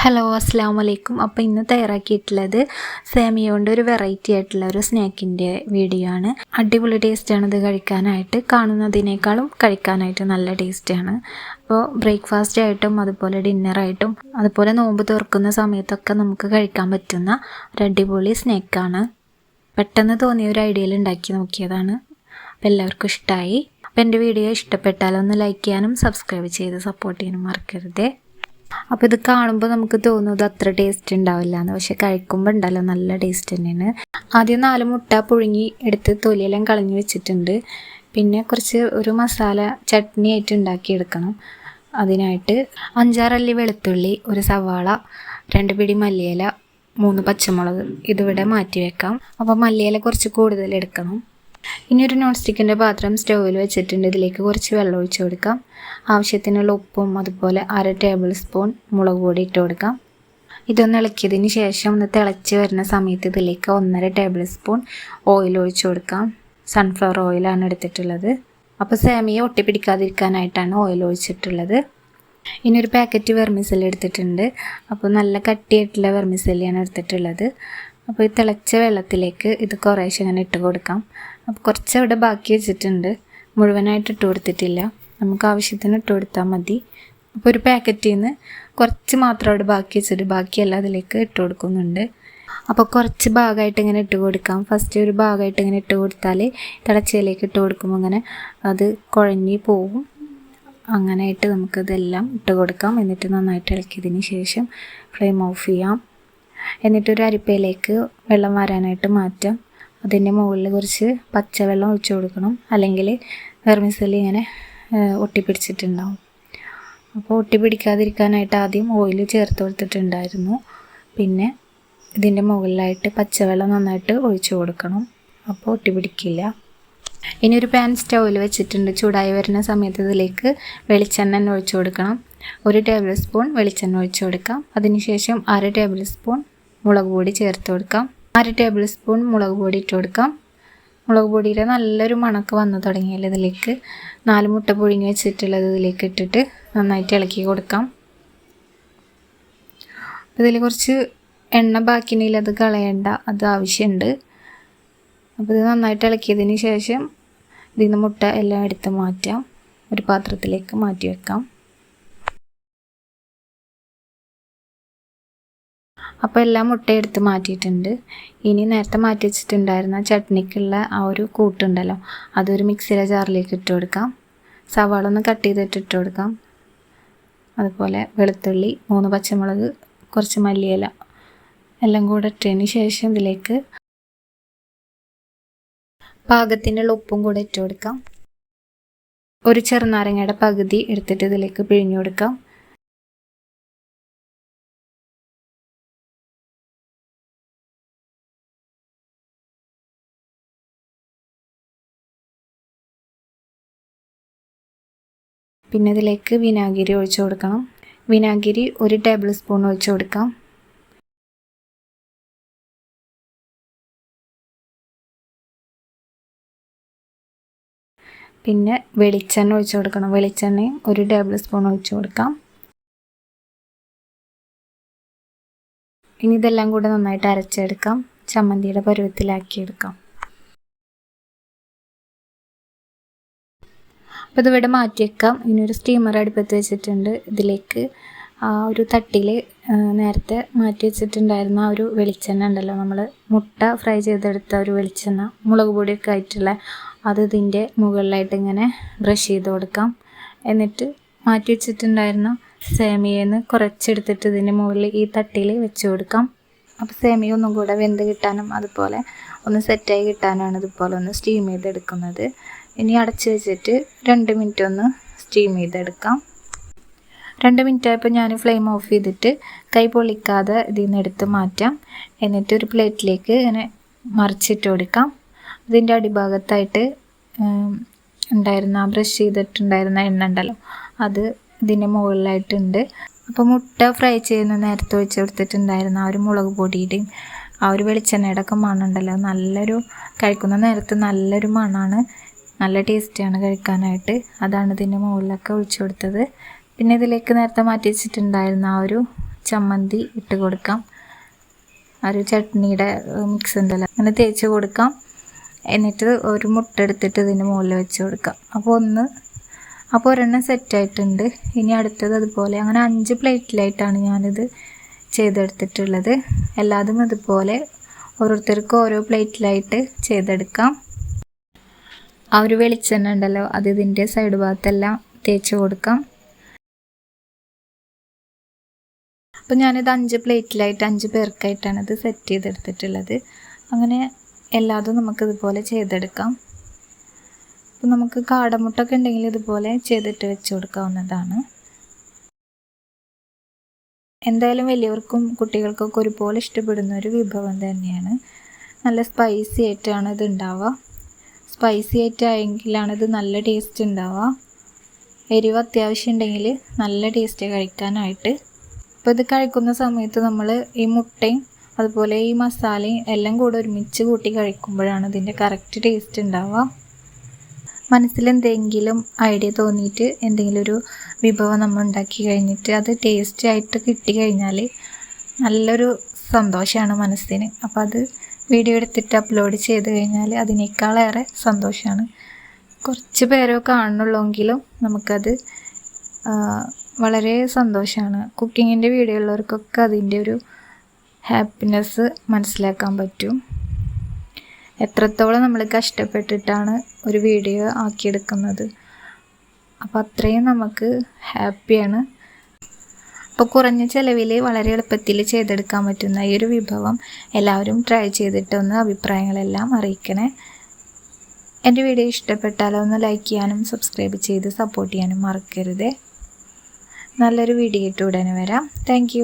Hello അസ്സാം വലൈക്കും അപ്പോൾ ഇന്ന് തയ്യാറാക്കിയിട്ടുള്ളത് സേമിയ കൊണ്ട് ഒരു വെറൈറ്റി ആയിട്ടുള്ള ഒരു സ്നാക്കിന്റെ വീഡിയോ ആണ്. അടിപൊളി ടേസ്റ്റാണ് ഇത് കഴിക്കാനായിട്ട്. കാണുന്നതിനേക്കാളും കഴിക്കാനായിട്ട് നല്ല ടേസ്റ്റാണ് അപ്പോൾ ബ്രേക്ക്ഫാസ്റ്റ് ആയിട്ടും അതുപോലെ ഡിന്നറായിട്ടും അതുപോലെ നോമ്പ് തുറക്കുന്ന സമയത്തൊക്കെ നമുക്ക് കഴിക്കാൻ പറ്റുന്ന ഒരു അടിപൊളി സ്നാക്കാണ് പെട്ടെന്ന് തോന്നിയ ഒരു ഐഡിയയിൽ ഉണ്ടാക്കി നോക്കിയതാണ്. അപ്പോൾ എല്ലാവർക്കും ഇഷ്ടമായി അപ്പോൾ എന്റെ വീഡിയോ ഇഷ്ടപ്പെട്ടാലൊന്ന് ലൈക്ക് ചെയ്യാനും സബ്സ്ക്രൈബ് ചെയ്ത് സപ്പോർട്ട് ചെയ്യാനും മറക്കരുതേ. അപ്പോൾ ഇത് കാണുമ്പോൾ നമുക്ക് തോന്നുന്നത് അത്ര ടേസ്റ്റ് ഉണ്ടാവില്ല എന്ന് പക്ഷെ കഴിക്കുമ്പോൾ ഉണ്ടല്ലോ നല്ല ടേസ്റ്റ് തന്നെയാണ്. ആദ്യം നാല് മുട്ട പുഴുങ്ങി എടുത്ത് തൊലിയെല്ലാം കളഞ്ഞു വെച്ചിട്ടുണ്ട്. പിന്നെ കുറച്ച് ഒരു മസാല ചട്നി ആയിട്ട് ഉണ്ടാക്കിയെടുക്കണം. അതിനായിട്ട് അഞ്ചാറല്ലി വെളുത്തുള്ളി ഒരു സവാള രണ്ട് പിടി മല്ലിയില മൂന്ന് പച്ചമുളക് ഇതിവിടെ മാറ്റി വെക്കാം. അപ്പോൾ മല്ലിയില കുറച്ച് കൂടുതൽ എടുക്കണം. ഇനി ഒരു നോൺ സ്റ്റിക്കിന്റെ പാത്രം സ്റ്റൗവിൽ വെച്ചിട്ടുണ്ട്. ഇതിലേക്ക് കുറച്ച് വെള്ളം ഒഴിച്ചു കൊടുക്കാം. ആവശ്യത്തിനുള്ള ഉപ്പും അതുപോലെ അര ടേബിൾ സ്പൂൺ മുളക് പൊടി ഇട്ട് കൊടുക്കാം. ഇതൊന്ന് ഇളക്കിയതിന് ശേഷം ഒന്ന് തിളച്ച് വരുന്ന സമയത്ത് ഇതിലേക്ക് ഒന്നര ടേബിൾ സ്പൂൺ ഓയിൽ ഒഴിച്ചു കൊടുക്കാം. സൺഫ്ലവർ ഓയിലാണ് എടുത്തിട്ടുള്ളത്. അപ്പോൾ സേമിയ ഒട്ടിപ്പിടിക്കാതിരിക്കാനായിട്ടാണ് ഓയിൽ ഒഴിച്ചിട്ടുള്ളത്. ഇനി ഒരു പാക്കറ്റ് വെർമിസെല്ലി എടുത്തിട്ടുണ്ട്. അപ്പോൾ നല്ല കട്ടിയായിട്ടുള്ള വെർമിസെല്ലിയാണ് എടുത്തിട്ടുള്ളത്. അപ്പോൾ ഈ തിളച്ച വെള്ളത്തിലേക്ക് ഇത് കുറേശ്ശെ ഇങ്ങനെ ഇട്ട് കൊടുക്കാം. അപ്പോൾ കുറച്ച് അവിടെ ബാക്കി വെച്ചിട്ടുണ്ട്. മുഴുവനായിട്ട് ഇട്ട് കൊടുത്തിട്ടില്ല. നമുക്ക് ആവശ്യത്തിന് ഇട്ട് കൊടുത്താൽ മതി. അപ്പോൾ ഒരു പാക്കറ്റിൽ നിന്ന് കുറച്ച് മാത്രം അവിടെ ബാക്കി വെച്ചിട്ട് ബാക്കിയെല്ലാം അതിലേക്ക് ഇട്ട് കൊടുക്കുന്നുണ്ട്. അപ്പോൾ കുറച്ച് ഭാഗമായിട്ട് ഇങ്ങനെ ഇട്ട് കൊടുക്കാം. ഫസ്റ്റ് ഒരു ഭാഗമായിട്ട് ഇങ്ങനെ ഇട്ട് കൊടുത്താൽ തിളച്ചയിലേക്ക് ഇട്ട് കൊടുക്കുമ്പോൾ അങ്ങനെ അത് കുഴഞ്ഞി പോവും. അങ്ങനെയായിട്ട് നമുക്കിതെല്ലാം ഇട്ട് കൊടുക്കാം. എന്നിട്ട് നന്നായിട്ട് ഇളക്കിയതിന് ശേഷം ഫ്ലെയിം ഓഫ് ചെയ്യാം. എന്നിട്ടൊരു അരിപ്പയിലേക്ക് വെള്ളം വരാനായിട്ട് മാറ്റാം. അതിന്റെ മുകളിൽ കുറച്ച് പച്ചവെള്ളം ഒഴിച്ചു കൊടുക്കണം. അല്ലെങ്കിൽ വെർമിസലി ഇങ്ങനെ ഒട്ടിപ്പിടിച്ചിട്ടുണ്ടാവും. അപ്പോൾ ഒട്ടിപ്പിടിക്കാതിരിക്കാനായിട്ട് ആദ്യം ഓയിൽ ചേർത്ത് കൊടുത്തിട്ടുണ്ടായിരുന്നു. പിന്നെ ഇതിന്റെ മുകളിലായിട്ട് പച്ചവെള്ളം നന്നായിട്ട് ഒഴിച്ചു കൊടുക്കണം. അപ്പോൾ ഒട്ടിപ്പിടിക്കില്ല. ഇനി ഒരു പാൻ സ്റ്റൗവിൽ വെച്ചിട്ടുണ്ട്. ചൂടായി വരുന്ന സമയത്ത് ഇതിലേക്ക് വെളിച്ചെണ്ണ ഒഴിച്ചു കൊടുക്കണം. ഒരു ടേബിൾ സ്പൂൺ വെളിച്ചെണ്ണ ഒഴിച്ചു കൊടുക്കാം. അതിനുശേഷം അര ടേബിൾ സ്പൂൺ മുളക് പൊടി ചേർത്ത് കൊടുക്കാം. അര ടേബിൾ സ്പൂൺ മുളക് പൊടി ഇട്ട് കൊടുക്കാം. മുളക് പൊടിയുടെ നല്ലൊരു മണക്ക് വന്നു തുടങ്ങിയാൽ ഇതിലേക്ക്. നാല് മുട്ട പുഴുങ്ങി വെച്ചിട്ടുള്ളത് ഇതിലേക്ക് ഇട്ടിട്ട് നന്നായിട്ട് ഇളക്കി കൊടുക്കാം. ഇതിൽ കുറച്ച് എണ്ണ ബാക്കിനെങ്കിൽ അത് കളയണ്ട അത് ആവശ്യമുണ്ട് അപ്പോൾ ഇത് നന്നായിട്ട് ഇളക്കിയതിന് ശേഷം ഇതിൽ നിന്ന് മുട്ട എല്ലാം എടുത്ത് മാറ്റാം. ഒരു പാത്രത്തിലേക്ക് മാറ്റി വെക്കാം. അപ്പോൾ എല്ലാം മുട്ട എടുത്ത് മാറ്റിയിട്ടുണ്ട്. ഇനി നേരത്തെ മാറ്റി വെച്ചിട്ടുണ്ടായിരുന്ന ചട്നിക്കുള്ള ആ ഒരു കൂട്ടുണ്ടല്ലോ അതൊരു മിക്സിയിലെ ജാറിലേക്ക് ഇട്ട് കൊടുക്കാം. സവാള ഒന്ന് കട്ട് ചെയ്തിട്ട് ഇട്ട് കൊടുക്കാം. അതുപോലെ വെളുത്തുള്ളി മൂന്ന് പച്ചമുളക് കുറച്ച് മല്ലിയില എല്ലാം കൂടെ ഇട്ടതിന് ശേഷം ഇതിലേക്ക് പാകത്തിനുള്ള ഉപ്പും കൂടെ ഇട്ട് കൊടുക്കാം. ഒരു ചെറുനാരങ്ങയുടെ പകുതി എടുത്തിട്ട് ഇതിലേക്ക് പിഴിഞ്ഞു കൊടുക്കാം. പിന്നെ ഇതിലേക്ക് വിനാഗിരി ഒഴിച്ചു കൊടുക്കണം. വിനാഗിരി ഒരു ടേബിൾ സ്പൂൺ ഒഴിച്ചു കൊടുക്കാം. പിന്നെ വെളിച്ചെണ്ണ ഒഴിച്ചു കൊടുക്കണം. വെളിച്ചെണ്ണയും ഒരു ടേബിൾ സ്പൂൺ ഒഴിച്ചു കൊടുക്കാം. ഇനി ഇതെല്ലാം കൂടെ നന്നായിട്ട് അരച്ചെടുക്കാം. ചമ്മന്തിയുടെ പരുവത്തിലാക്കിയെടുക്കാം. അപ്പോൾ ഇതിവിടെ മാറ്റി വെക്കാം ഇനി ഒരു സ്റ്റീമർ അടുപ്പത്ത് വെച്ചിട്ടുണ്ട് ഇതിലേക്ക്. ആ ഒരു തട്ടിൽ നേരത്തെ മാറ്റി വെച്ചിട്ടുണ്ടായിരുന്ന ആ ഒരു വെളിച്ചെണ്ണ ഉണ്ടല്ലോ. നമ്മൾ മുട്ട ഫ്രൈ ചെയ്തെടുത്ത ഒരു വെളിച്ചെണ്ണ മുളക് പൊടിയൊക്കെ ആയിട്ടുള്ള അത് ഇതിന്റെ മുകളിലായിട്ട് ഇങ്ങനെ ബ്രഷ് ചെയ്ത് കൊടുക്കാം. എന്നിട്ട് മാറ്റി വെച്ചിട്ടുണ്ടായിരുന്ന സേമിയെന്ന് കുറച്ചെടുത്തിട്ട് ഇതിന്റെ മുകളിൽ ഈ തട്ടിൽ വെച്ച് കൊടുക്കാം. അപ്പോൾ സേമിയ ഒന്നും കൂടെ വെന്ത് കിട്ടാനും അതുപോലെ ഒന്ന് സെറ്റായി കിട്ടാനാണ് ഇതുപോലെ ഒന്ന് സ്റ്റീം ചെയ്തെടുക്കുന്നത്. ഇനി അടച്ച് വെച്ചിട്ട് രണ്ട് മിനിറ്റ് ഒന്ന് സ്റ്റീം ചെയ്തെടുക്കാം. രണ്ട് മിനിറ്റ് ആയപ്പോൾ ഞാൻ ഫ്ലെയിം ഓഫ് ചെയ്തിട്ട് കൈ പൊള്ളിക്കാതെ ഇതിൽ നിന്ന് എടുത്ത് മാറ്റാം. എന്നിട്ട് ഒരു പ്ലേറ്റിലേക്ക് ഇങ്ങനെ മറിച്ചിട്ട് കൊടുക്കാം. അതിന്റെ അടിഭാഗത്തായിട്ട് ഉണ്ടായിരുന്ന ബ്രഷ് ചെയ്തിട്ടുണ്ടായിരുന്ന എണ്ണ ഉണ്ടല്ലോ അത് ഇതിന്റെ മുകളിലായിട്ടുണ്ട്. അപ്പോൾ മുട്ട ഫ്രൈ ചെയ്യുന്ന നേരത്തെ വെച്ച് കൊടുത്തിട്ടുണ്ടായിരുന്ന ആ ഒരു മുളക് പൊടിയുടെയും ആ ഒരു വെളിച്ചെണ്ണയുടെ ഒക്കെ മണമുണ്ടല്ലോ നല്ലൊരു കഴിക്കുന്ന നേരത്ത് നല്ലൊരു മണമാണ് നല്ല ടേസ്റ്റിയാണ് കഴിക്കാനായിട്ട്. അതാണ് ഇതിന്റെ മുകളിലൊക്കെ ഒഴിച്ചു കൊടുത്തത്. പിന്നെ ഇതിലേക്ക് നേരത്തെ മാറ്റി വെച്ചിട്ടുണ്ടായിരുന്ന ആ ഒരു ചമ്മന്തി ഇട്ട് കൊടുക്കാം. ആ ഒരു ചട്നിയുടെ മിക്സ് ഉണ്ടല്ലോ. അങ്ങനെ തേച്ച് കൊടുക്കാം. എന്നിട്ട് ഒരു മുട്ട എടുത്തിട്ട് ഇതിന്റെ മുകളിൽ വെച്ച് കൊടുക്കാം. അപ്പോൾ ഒന്ന് അപ്പോൾ ഒരെണ്ണം സെറ്റായിട്ടുണ്ട് ഇനി അടുത്തത് അതുപോലെ അങ്ങനെ അഞ്ച് പ്ലേറ്റിലായിട്ടാണ് ഞാനിത് ചെയ്തെടുത്തിട്ടുള്ളത്. എല്ലാതും അതുപോലെ ഓരോരുത്തർക്കും ഓരോ പ്ലേറ്റിലായിട്ട് ചെയ്തെടുക്കാം. ആ ഒരു വെളിച്ചെണ്ണ ഉണ്ടല്ലോ അത് ഇതിന്റെ സൈഡ് ഭാഗത്തെല്ലാം തേച്ച് കൊടുക്കാം. അപ്പോൾ ഞാനിത് അഞ്ച് പ്ലേറ്റിലായിട്ട് അഞ്ച് പേർക്കായിട്ടാണ് ഇത് സെറ്റ് ചെയ്തെടുത്തിട്ടുള്ളത്. അങ്ങനെ എല്ലാതും നമുക്ക് ഇതുപോലെ ചെയ്തെടുക്കാം. അപ്പോൾ നമുക്ക് കാടമുട്ടൊക്കെ ഉണ്ടെങ്കിൽ ഇതുപോലെ ചെയ്തിട്ട് വെച്ച് കൊടുക്കാവുന്നതാണ്. എന്തായാലും വലിയവർക്കും കുട്ടികൾക്കൊക്കെ ഒരുപോലെ ഇഷ്ടപ്പെടുന്ന ഒരു വിഭവം തന്നെയാണ്. നല്ല സ്പൈസി ആയിട്ടാണ് ഇത് ഉണ്ടാവുക. സ്പൈസി ആയിട്ടായെങ്കിലാണ് ഇത് നല്ല ടേസ്റ്റ് ഉണ്ടാവുക എരിവ് അത്യാവശ്യം ഉണ്ടെങ്കിൽ നല്ല ടേസ്റ്റ് കഴിക്കാനായിട്ട്. അപ്പോൾ ഇത് കഴിക്കുന്ന സമയത്ത് നമ്മൾ ഈ മുട്ടയും അതുപോലെ ഈ മസാലയും എല്ലാം കൂടെ ഒരുമിച്ച് കൂട്ടി കഴിക്കുമ്പോഴാണ് ഇതിന്റെ കറക്റ്റ് ടേസ്റ്റ് ഉണ്ടാവുക മനസ്സിൽ എന്തെങ്കിലും ഐഡിയ തോന്നിയിട്ട് എന്തെങ്കിലും ഒരു വിഭവം നമ്മൾ ഉണ്ടാക്കി കഴിഞ്ഞിട്ട് അത് ടേസ്റ്റ് ആയിട്ട് കിട്ടി കഴിഞ്ഞാൽ നല്ലൊരു സന്തോഷമാണ് മനസ്സിന്. അപ്പോൾ അത് വീഡിയോ എടുത്തിട്ട് അപ്ലോഡ് ചെയ്ത് കഴിഞ്ഞാൽ അതിനേക്കാളേറെ സന്തോഷമാണ് കുറച്ച് പേരോ കാണുന്നുള്ളെങ്കിലും നമുക്കത് വളരെ സന്തോഷമാണ് കുക്കിങ്ങിന്റെ വീഡിയോ ഉള്ളവർക്കൊക്കെ അതിന്റെ ഒരു ഹാപ്പിനെസ് മനസ്സിലാക്കാൻ പറ്റും. എത്രത്തോളം നമ്മൾ കഷ്ടപ്പെട്ടിട്ടാണ് ഒരു വീഡിയോ ആക്കിയെടുക്കുന്നത്. അപ്പോൾ അത്രയും നമുക്ക് ഹാപ്പിയാണ് അപ്പോൾ കുറഞ്ഞ ചിലവിൽ വളരെ എളുപ്പത്തിൽ ചെയ്തെടുക്കാൻ പറ്റുന്ന ഈ ഒരു വിഭവം എല്ലാവരും ട്രൈ ചെയ്തിട്ടൊന്ന് അഭിപ്രായങ്ങളെല്ലാം അറിയിക്കണേ. എന്റെ വീഡിയോ ഇഷ്ടപ്പെട്ടാൽ ഒന്ന് ലൈക്ക് ചെയ്യാനും സബ്സ്ക്രൈബ് ചെയ്ത് സപ്പോർട്ട് ചെയ്യാനും മറക്കരുത്. നല്ലൊരു വീഡിയോ ഇട്ട് ഉടനെ വരാം. താങ്ക്